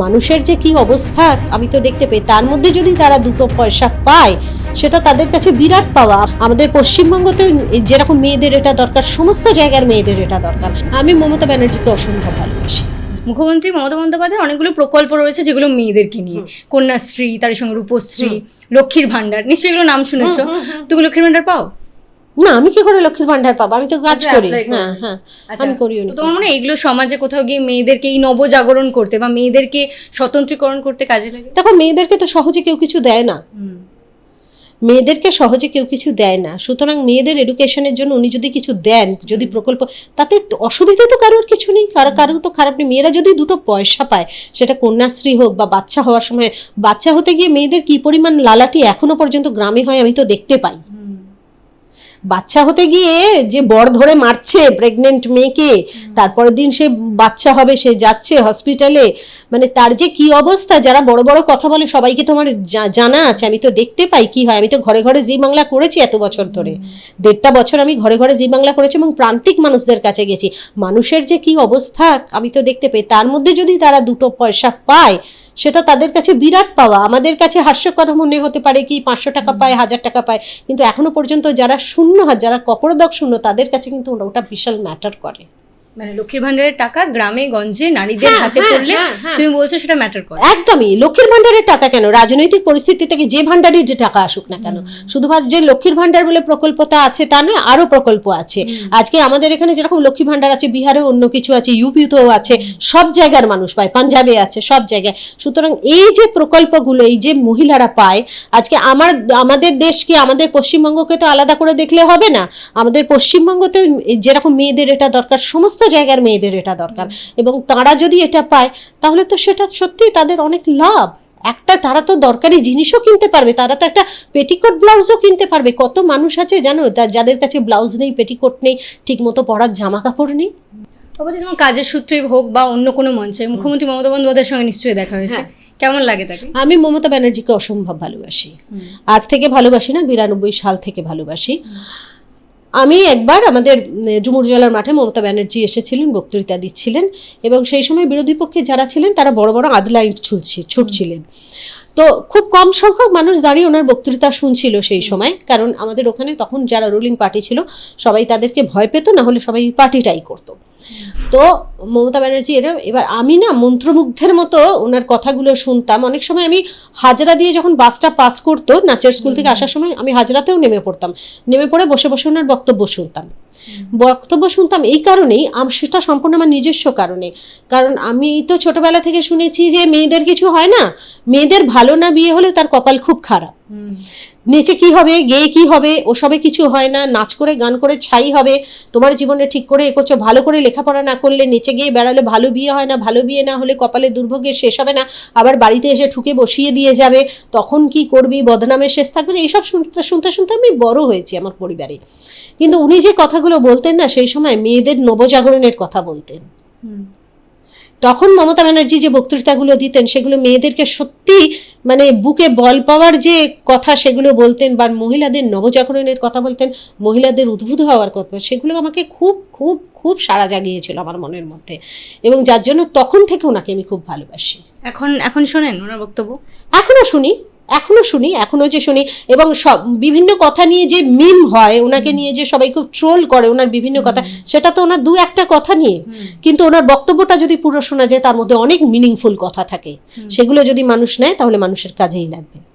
মানুষের যে কি অবস্থা আমি তো দেখতে পাই তার মধ্যে যদি তারা দুটো পয়সা পায় সেটা তাদের কাছে বিরাট পাওয়া। আমাদের পশ্চিমবঙ্গতে যেরকম মেয়েদের এটা দরকার সমস্ত জায়গার মেয়েদের এটা দরকার। আমি মমতা ব্যানার্জিকে অসম্ভব ভালোবাসি। মুখ্যমন্ত্রী মমতা বন্দ্যোপাধ্যায়ের অনেকগুলো প্রকল্প রয়েছে যেগুলো মেয়েদেরকে নিয়ে। কন্যাশ্রী তার সঙ্গে রূপশ্রী লক্ষ্মীর ভাণ্ডার নিশ্চয়ই এগুলো নাম শুনেছ? তুমি লক্ষ্মীর ভান্ডার পাও? না আমি কি করে লক্ষ্মীর ভান্ডার পাবো? আমি তো কাজ আচ্ছা, করি। হ্যাঁ হ্যাঁ আচ্ছা, আমি করিও না। তোমার মনে এগুলো সমাজে কোথাও গিয়ে মেয়েদেরকে এই নবজাগরণ করতে বা মেয়েদেরকে স্বতন্ত্রীকরণ করতে কাজে লাগে? দেখো মেয়েদেরকে তো সহজে কেউ কিছু দেয় না। মেয়েদেরকে সহজে কেউ কিছু দেয় না। সুতরাং মেয়েদের এডুকেশনের জন্য উনি যদি কিছু দেন যদি প্রকল্প তাতে অসুবিধা তো কারোর কিছু নেই। কারও কারও তো খারাপ নেই। মেয়েরা যদি দুটো পয়সা পায় সেটা কন্যাশ্রী হোক বা বাচ্চা হওয়ার সময় বাচ্চা হতে গিয়ে মেয়েদের কি পরিমাণ লালাটি এখনও পর্যন্ত গ্রামে হয় আমি তো দেখতে পাই। বাচ্চা হতে গিয়ে যে বর ধরে মারছে প্রেগনেন্ট মেয়েকে, তারপরের দিন সে বাচ্চা হবে, সে যাচ্ছে হসপিটালে মানে তার যে কি অবস্থা, যারা বড় বড় কথা বলে সবাইকে তোমার জানা আছে, আমি তো দেখতে পাই কি হয়, আমি তো ঘরে ঘরে জি বাংলা করেছি এত বছর ধরে। দেড়টা বছর আমি ঘরে ঘরে জি বাংলা করেছি এবং প্রান্তিক মানুষদের কাছে গেছি। মানুষের যে কি অবস্থা, আমি তো দেখতে পাই, তার মধ্যে যদি তারা দুটো পয়সা পায় সেটা তাদের কাছে বিরাট পাওয়া। আমাদের কাছে হাস্যকর মনে হতে পারে কি, পাঁচশো টাকা পায়, হাজার টাকা পায়, কিন্তু এখনও পর্যন্ত যারা শূন্য, যারা কপরদক শূন্য, তাদের কাছে কিন্তু ওটা বিশাল ম্যাটার করে। মানে লক্ষ্মীর ভান্ডারের টাকা গ্রামে গঞ্জে নারীদের হ্যাঁ, হাতে হ্যাঁ, পড়লে হ্যাঁ। তুমি বলছো সেটা ম্যাটার করে। একদমই। লক্ষ্মীর ভান্ডারের টাকা কেন? রাজনৈতিক পরিস্থিতি থেকে যে ভান্ডারের যে টাকা আসুক না কেন। শুধুমাত্র যে লক্ষ্মীর ভান্ডার বলে প্রকল্পটা আছে তা নয় আরও প্রকল্প আছে। আজকে আমাদের এখানে যেরকম লক্ষ্মী ভান্ডার আছে বিহারে অন্য কিছু আছে ইউপিতেও আছে সব জায়গার মানুষ পায় পাঞ্জাবে আছে সব জায়গায়। সুতরাং এই যে প্রকল্পগুলো এই যে মহিলারা পায় আজকে আমার আমাদের দেশকে আমাদের পশ্চিমবঙ্গকে তো আলাদা করে দেখলে হবে না। আমাদের পশ্চিমবঙ্গতে যেরকম মেয়েদের এটা দরকার সমস্ত জায়গার মেয়েদের এটা দরকার। এবং তারা যদি এটা পায় তাহলে তো সেটা সত্যি তাদের অনেক লাভ। একটা তারা তো দরকারি জিনিসও কিনতে পারবে তারা তো একটা পেটিকোট ব্লাউজও কিনতে পারবে। কত মানুষ আছে জানো যাদের কাছে ব্লাউজ নেই পেটিকোট নেই ঠিক মতো পরার জামা কাপড় নেই? বাবা তোমার কাজের সূত্রে হোক বা অন্য কোনো মঞ্চে মুখ্যমন্ত্রী মমতা বন্দ্যোপাধ্যায়ের সঙ্গে নিশ্চয়ই দেখা হয়েছে। কেমন লাগে তাকে? আমি মমতা ব্যানার্জিকে অসম্ভব ভালোবাসি। আজ থেকে ভালোবাসি না বিরানব্বই সাল থেকে ভালোবাসি। আমি একবার আমাদের ঝুমুর জেলার মাঠে মমতা ব্যানার্জি এসেছিলেন, বক্তৃতা দিচ্ছিলেন এবং সেই সময় বিরোধী পক্ষে যারা ছিলেন তারা বড় বড় আদলাইন ছুলছি, ছুটছিলেন। তো খুব কম সংখ্যক মানুষ দাঁড়িয়ে ওনার বক্তৃতা শুনছিল সেই সময়, কারণ আমাদের ওখানে তখন যারা রুলিং পার্টি ছিল সবাই তাদেরকে ভয় পেত, না হলে সবাই পার্টিটাই করতো। তো মমতা ব্যানার্জি এরা, এবার আমি না মন্ত্রমুগ্ধের মতো ওনার কথাগুলো শুনতাম। অনেক সময় আমি হাজরা দিয়ে যখন বাসটা পাস করতো, নাচের স্কুল থেকে আসার সময় আমি হাজরাতেও নেমে পড়তাম। নেমে পড়ে বসে বসে ওনার বক্তব্য শুনতাম। বক্তব্য শুনতাম এই কারণেই সেটা সম্পূর্ণ আমার নিজস্ব কারণে। কারণ আমি তো ছোটবেলা থেকে শুনেছি যে মেয়েদের কিছু হয় না, মেয়েদের ভালো না বিয়ে হলে তার কপাল খুব খারাপ। নেচে কি হবে, গেয়ে কি হবে, ওসবে কিছু হয় না, নাচ করে, গান করে ছাই হবে, তোমার জীবনে ঠিক করে এ করছ, ভালো করে লেখাপড়া না করলে নেচে গিয়ে বেড়ালে ভালো বিয়ে হয় না, ভালো বিয়ে না হলে কপালে দুর্ভোগের শেষ হবে না, আবার বাড়িতে এসে ঠুকে বসিয়ে দিয়ে যাবে, তখন কি করবি, বদনামের শেষ থাকবে না, এইসব শুনতে শুনতে শুনতে আমি বড় হয়েছি আমার পরিবারে। কিন্তু উনি যে কথাগুলো বলতেন না, সেই সময় মেয়েদের নবজাগরণের কথা বলতেন। তখন মমতা ব্যানার্জি যে বক্তৃতাগুলো দিতেন সেগুলো মেয়েদেরকে সত্যি মানে বুকে বল পাওয়ার যে কথা সেগুলো বলতেন বা মহিলাদের নবজাগরণের কথা বলতেন মহিলাদের উদ্ভূত হওয়ার কথা সেগুলো আমাকে খুব খুব খুব সাড়া জাগিয়েছিল আমার মনের মধ্যে। এবং যার জন্য তখন থেকে ওনাকে আমি খুব ভালোবাসি। এখন এখন শোনেন ওনার বক্তব্য? এখনও শুনি। এখনও শুনি এখনও যে শুনি এবং সব বিভিন্ন কথা নিয়ে যে মিম হয় ওনাকে নিয়ে যে সবাই খুব ট্রোল করে ওনার বিভিন্ন কথা সেটা তো ওনার দু একটা কথা নিয়ে। কিন্তু ওনার বক্তব্যটা যদি পুরো শোনা যায় তার মধ্যে অনেক মিনিংফুল কথা থাকে। সেগুলো যদি মানুষ নেয় তাহলে মানুষের কাজেই লাগবে।